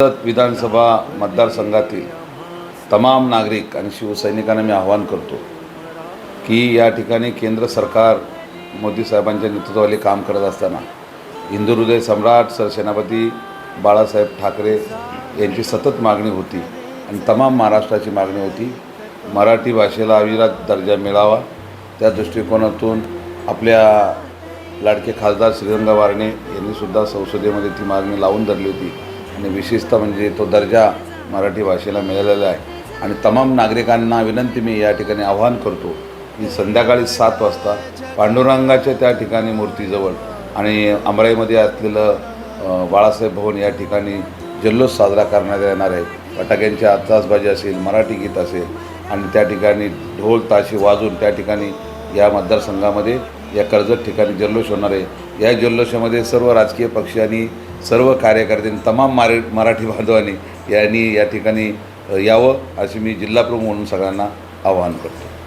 सतत विधानसभा मतदारसंघातील तमाम नागरिक आणि शिवसैनिकांना मी आवाहन करतो की या ठिकाणी केंद्र सरकार मोदी साहेबांच्या नेतृत्वाखाली काम करत असताना हिंदू हृदय सम्राट सरसेनापती बाळासाहेब ठाकरे यांची सतत मागणी होती आणि तमाम महाराष्ट्राची मागणी होती. मराठी भाषेला अविरात दर्जा मिळावा. त्या दृष्टिकोनातून आपल्या लाडके खासदार श्रीरंग वारणे यांनीसुद्धा संसदेमध्ये ती मागणी लावून धरली होती. आणि विशेषतः म्हणजे तो दर्जा मराठी भाषेला मिळालेला आहे. आणि तमाम नागरिकांना विनंती मी या ठिकाणी आवाहन करतो की संध्याकाळी सात वाजता पांडुरंगाच्या त्या ठिकाणी मूर्तीजवळ आणि अमराईमध्ये असलेलं बाळासाहेब भवन या ठिकाणी जल्लोष साजरा करण्यात येणार आहे. फटाक्यांची आतासबाजी असेल मराठी गीत असेल आणि त्या ठिकाणी ढोल ताशे वाजून त्या ठिकाणी या मतदारसंघामध्ये या कर्जत ठिकाणी जल्लोष होणार आहे. या जल्लोषामध्ये सर्व राजकीय पक्षांनी सर्व कार्यकर्त्यांनी तमाम मारे मराठी बांधवांनी यांनी या ठिकाणी यावं अशी मी जिल्हाप्रमुख म्हणून सगळ्यांना आवाहन करतो.